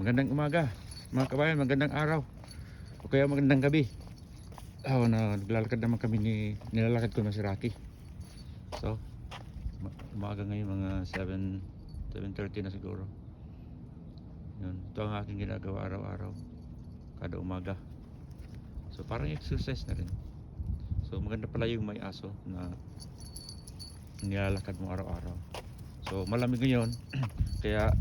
Magandang umaga, mga kabayan, magandang araw. O kaya magandang gabi. Oh, na naglalakad naman kami ni nilalakad ko na si Rocky. So, ma- umaga ngayon mga 7 7:30 na siguro. Yun, ito ang aking ginagawa araw-araw kada umaga. So, parang exercise na rin. So, maganda pala yung may aso na nilalakad mo araw-araw. So, malamig ngayon kaya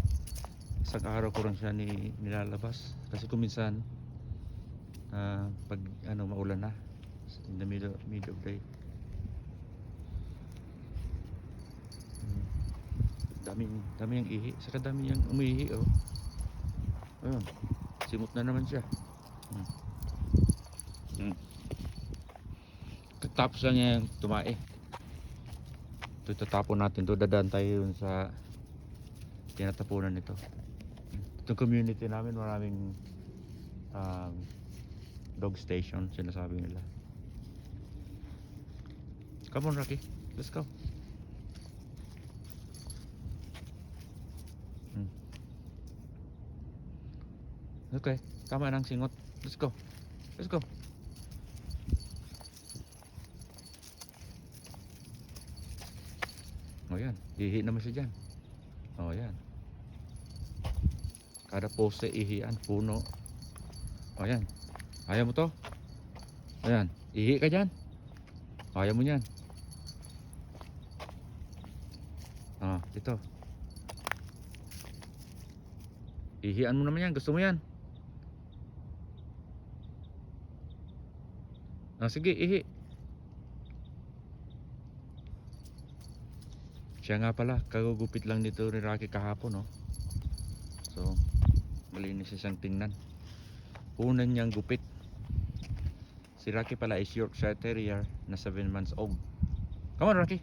isang araw ko rin siya ni, nilalabas. Kasi kung minsan ah, pag ano maulan na in the middle, middle of day. Hmm. daming daming ihi. Saka dami yung umihi oh. Ayun simot na naman siya. Hmm. Hmm. tapos lang yung tumae. Ito tatapon natin to. Dadaan tayo yun sa tinatapunan nito itong community namin maraming um, dog station sinasabi nila. Come on Rocky. Let's go. Hmm. okay. Tama ng singot. Let's go. Let's go. O yan. Hihi naman siya dyan. O yan kada poste ihian puno. O yan. Ayaw mo to? Ayan. Ihi ka dyan? Ayaw mo yan. Ah ito. Ihian mo naman yan. Gusto mo yan? Ah sige ihi. Siya nga pala kagugupit lang nito ni Rocky kahapon no? so malinis siyang tingnan unan niyang gupit si Rocky pala is Yorkshire Terrier na 7 months old come on Rocky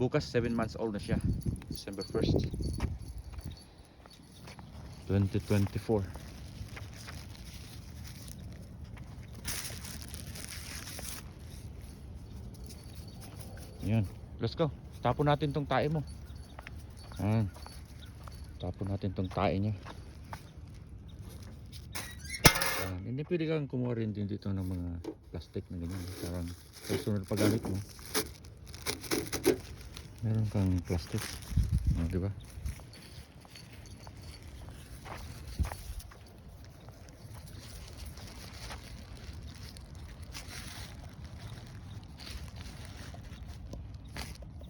bukas 7 months old na siya December 1st 2024 Yan. Let's go. Tapon natin tong tae mo. Yan. Tapon natin tong tae niya. Yan. Hindi pwede kang kumuha rin din dito ng mga plastic na ganyan. Parang sa sunod mo. Meron kang plastic. Oh, di ba?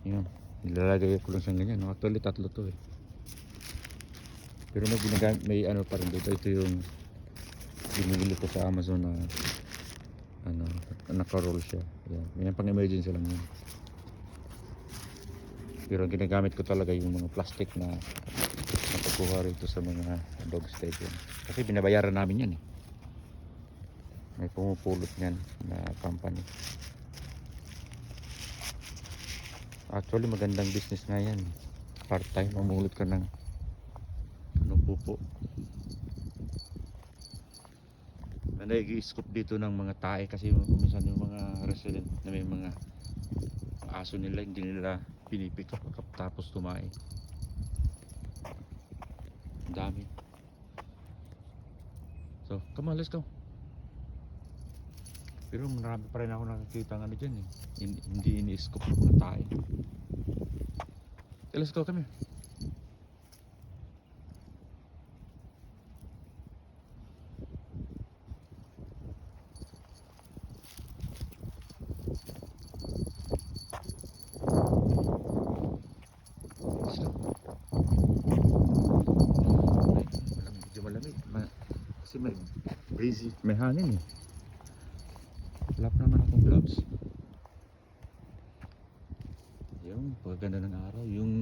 Yan. Nilalagay ko lang sa ganyan. Actually, tatlo to eh. Pero may ginagamit, may ano pa rin dito. Ito yung binili ko sa Amazon na ano, naka-roll siya. Yan. Yan pang emergency lang yun. Pero ang ginagamit ko talaga yung mga plastic na napakuha rito sa mga dog station. Kasi binabayaran namin yan eh. May pumupulot niyan na company. Actually magandang business nga yan. Part-time, mamulot ka ng ano pupo. Nag-i-scoop dito ng mga tae kasi minsan yung mga resident na may mga aso nila hindi nila pinipick up tapos tumae. Ang dami. So, come on, let's go. Pero marami pa rin ako nakikita ng ano dyan eh. Hin- Hindi ini-scoop ng mga tae. Okay, let's go, come here. Let's go. Ay, malamig, medyo malamig. Ma- kasi may breezy, may hangin eh. Wala pa naman akong gloves. Yung pagganda ng araw, yung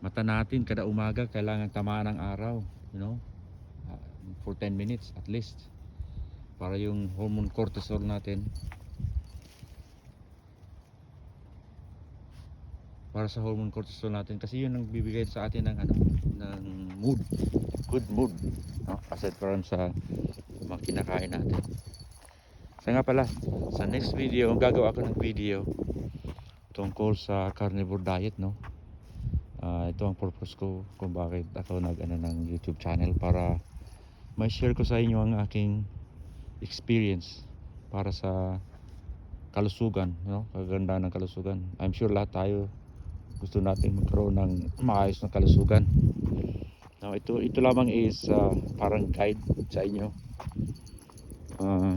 mata natin kada umaga kailangan tamaan ng araw, you know? Ah, for 10 minutes at least. Para yung hormone cortisol natin para sa hormone cortisol natin kasi yun ang bibigay sa atin ng ano ng mood good mood no? aside from sa mga kinakain natin sa nga pala sa next video gagawa ko ng video tungkol sa carnivore diet no Ah, ito ang purpose ko kung bakit ako nag ano ng YouTube channel para may share ko sa inyo ang aking experience para sa kalusugan, no? Kaganda ng kalusugan. I'm sure lahat tayo gusto natin magkaroon ng maayos na kalusugan. Now, ito ito lamang is ah, parang guide sa inyo. Ah,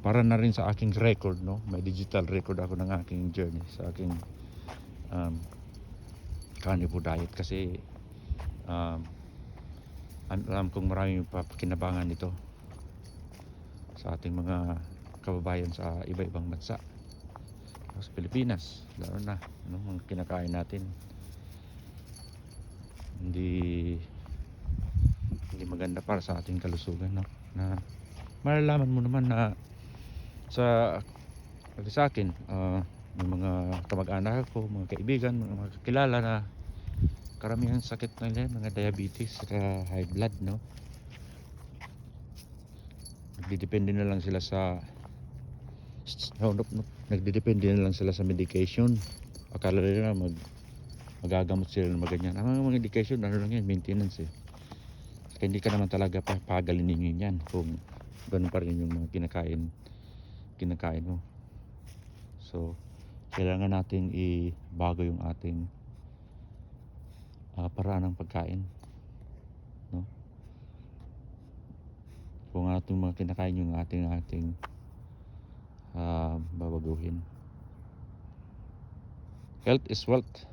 para na rin sa aking record, no? May digital record ako ng aking journey sa aking um, carnivore diet kasi um, am- alam kong maraming papakinabangan nito sa ating mga kababayan sa iba-ibang bansa sa Pilipinas lalo na ano, mga kinakain natin hindi hindi maganda para sa ating kalusugan no? na malalaman mo naman na sa sa akin ah, may mga kamag-anak ko mga kaibigan mga kakilala na karamihan sakit na nila mga diabetes saka high blood no nagdidepende na lang sila sa no, no, no. nagdidepende na lang sila sa medication akala nila mag magagamot sila ng maganyan ang mga medication ano lang yan maintenance eh. Kaya hindi ka naman talaga pa pagalinin yan kung ganun pa rin yung mga kinakain kinakain mo. So kailangan nating i-bago yung ating ah, paraan ng pagkain no? Kung ating mga kinakain yung ating ating ah, babaguhin. Health is wealth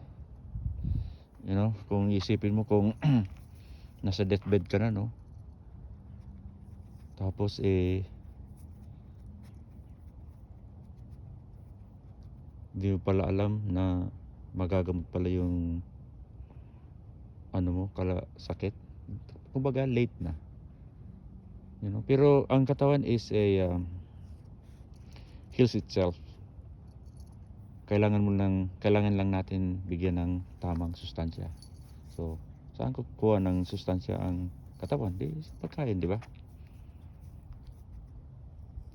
you know kung isipin mo kung nasa deathbed ka na no tapos eh Hindi mo pala alam na magagamot pala yung ano mo, kala sakit. Kumbaga late na. You know, pero ang katawan is a um, heals itself. Kailangan mo lang kailangan lang natin bigyan ng tamang sustansya. So, saan kukuha ng sustansya ang katawan? Di sa pagkain, di ba?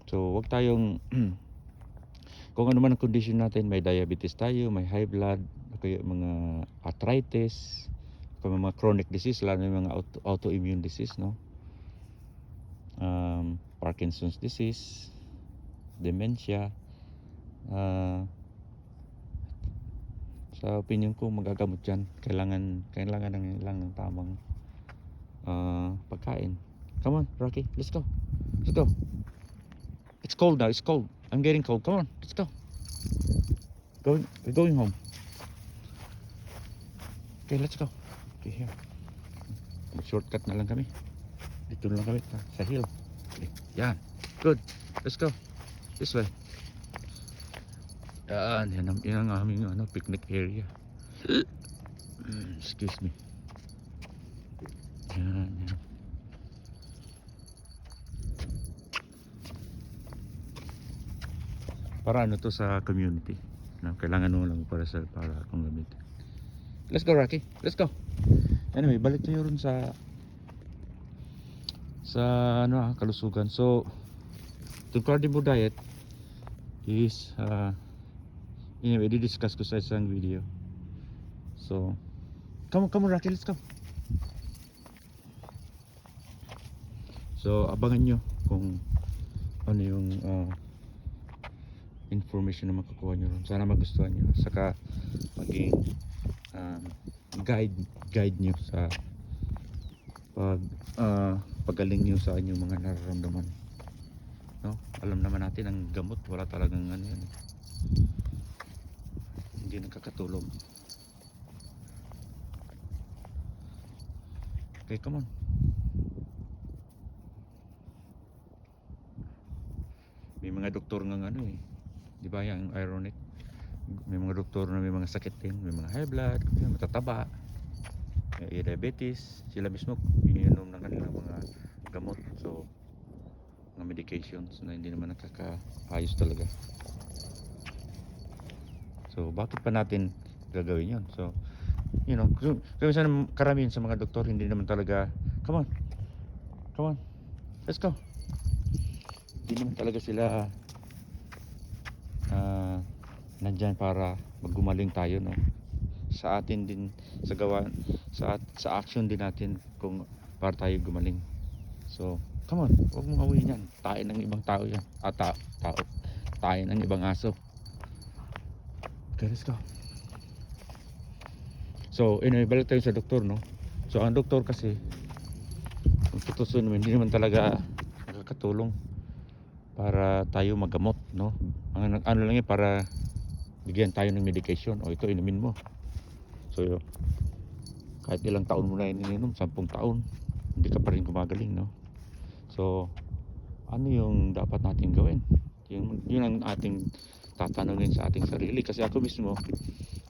So, wag tayong kung ano man ang condition natin, may diabetes tayo, may high blood, kaya mga arthritis, kaya mga chronic disease, lalo na mga auto, autoimmune disease, no? Um, Parkinson's disease, dementia, ah, sa opinion ko magagamot yan kailangan kailangan ng lang ng tamang ah, pagkain come on Rocky let's go let's go it's cold now it's cold I'm getting cold. Come on, let's go. Going, we're going home. Okay, let's go. Okay, here. Shortcut na lang kami. Dito lang kami sa hill. Okay, yan. Good. Let's go. This way. Yan, yan ang, yan ang aming ano, picnic area. Mm, Excuse me. Yan, yan. para ano to sa community na kailangan mo lang para sa para kung gamitin let's go Rocky let's go anyway balik tayo rin sa sa ano ah, kalusugan so the carnivore diet is uh, anyway di-discuss ko sa isang video so come on come on Rocky let's go so abangan nyo kung ano yung uh, information na makukuha nyo ron. Sana magustuhan nyo. Saka maging um, guide guide nyo sa pag ah, pagaling nyo sa inyong mga nararamdaman. No? Alam naman natin ang gamot wala talagang ano yan. Hindi nakakatulong. Okay, come on. May mga doktor nga ano eh. Di ba yung ironic? May mga doktor na may mga sakit din, may mga high blood, matataba, may diabetes, sila mismo iniinom ng kanilang mga gamot. So, mga medications na hindi naman nakakaayos talaga. So, bakit pa natin gagawin yun? So, you know, kung minsan karamihan sa mga doktor hindi naman talaga, come on, come on, let's go. Hindi naman talaga sila ah nandyan para maggumaling tayo no sa atin din sa gawa sa sa action din natin kung para tayo gumaling. So, come on, huwag mong awin yan. Tayo ng ibang tao yan. Ah, ta tao. Tayo ng ibang aso. Okay, let's go. So, anyway, balik tayo sa doktor, no? So, ang doktor kasi, kung tutusin naman, hindi naman talaga nakakatulong para tayo magamot, no? Ang ano lang yan, para bigyan tayo ng medication. O, ito, inumin mo. So, kahit ilang taon mo na ininom, sampung taon, hindi ka pa rin gumagaling, no? So, ano yung dapat natin gawin? Yun, yun ang ating tatanungin sa ating sarili. Kasi ako mismo,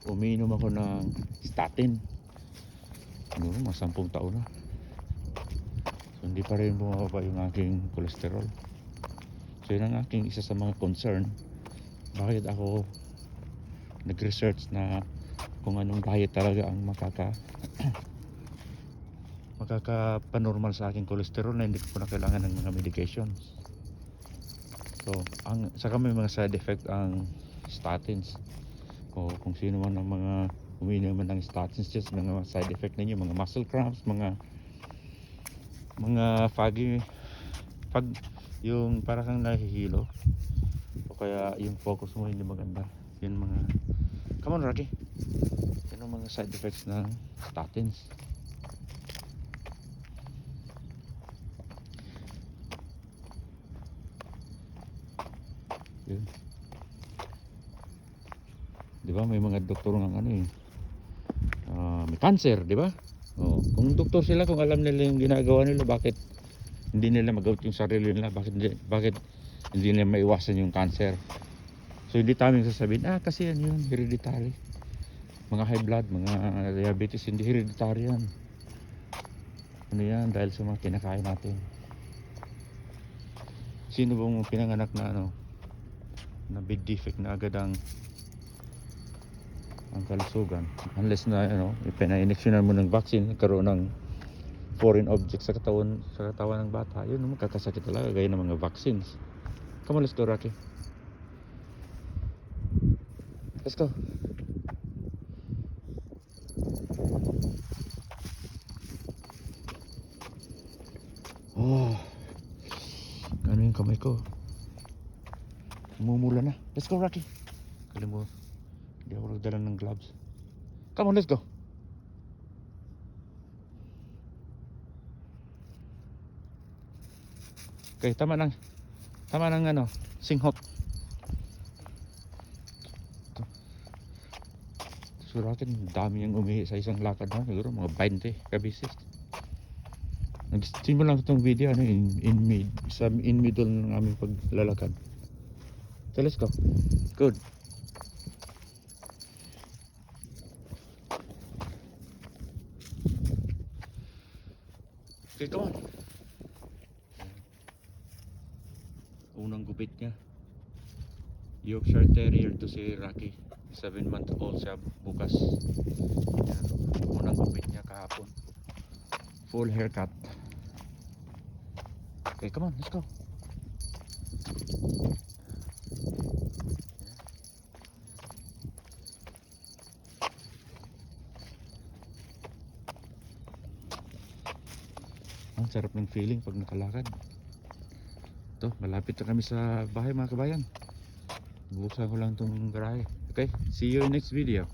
umiinom ako ng statin. Ano, mga sampung taon na. So, hindi pa rin bumababa yung aking cholesterol. So, yun ang aking isa sa mga concern. Bakit ako nag-research na kung anong diet talaga ang makaka makaka-panormal sa aking cholesterol na hindi ko na kailangan ng mga medications. So, ang saka may mga side effect ang statins. O kung sino man ang mga umiinom ng statins, just mga side effect ninyo, mga muscle cramps, mga mga foggy pag yung para kang nahihilo o kaya yung focus mo hindi maganda yun mga come on Rocky yun ang mga side effects ng statins yun di ba may mga doktor ng ano eh. Ah, may cancer di ba? Oh, kung doktor sila kung alam nila yung ginagawa nila bakit hindi nila magawit yung sarili nila? Bakit hindi, bakit hindi nila maiwasan yung cancer? So hindi taming sasabihin ah kasi yan yun hereditary. Mga high blood mga diabetes hindi hereditary yan. Ano yan? Dahil sa mga kinakain natin. Sino bang pinanganak na ano na big defect na agad ang ang kalusugan. Unless na ano ipina-injectionan mo ng vaccine nagkaroon ng foreign object sa katawan sa katawan ng bata yun naman kakasakit talaga gaya ng mga vaccines. Come on let's go Rocky. Let's go. Oh. Ano yung kamay ko Mumula na. Let's go, Rocky. Kalimut. Hindi ako nagdala ng gloves. Come on, let's go. Okay, tama nang tama nang ano, singhot. Ito. Surakin, dami yung umihi sa isang lakad na. Siguro mga 20 kabisis. Nag-stream lang itong video ano, in, in mid, sa in middle ng aming paglalakad. So let's go. Good. Okay, come on. Unang gupit niya. Yorkshire Terrier to si Rocky. 7 month old siya bukas. Unang gupit niya kahapon. Full haircut. Okay, come on, let's go. Sarap ng feeling pag nakalakad. Ito, malapit na kami sa bahay mga kabayan. Buksan ko lang itong garahe. Okay, see you in next video.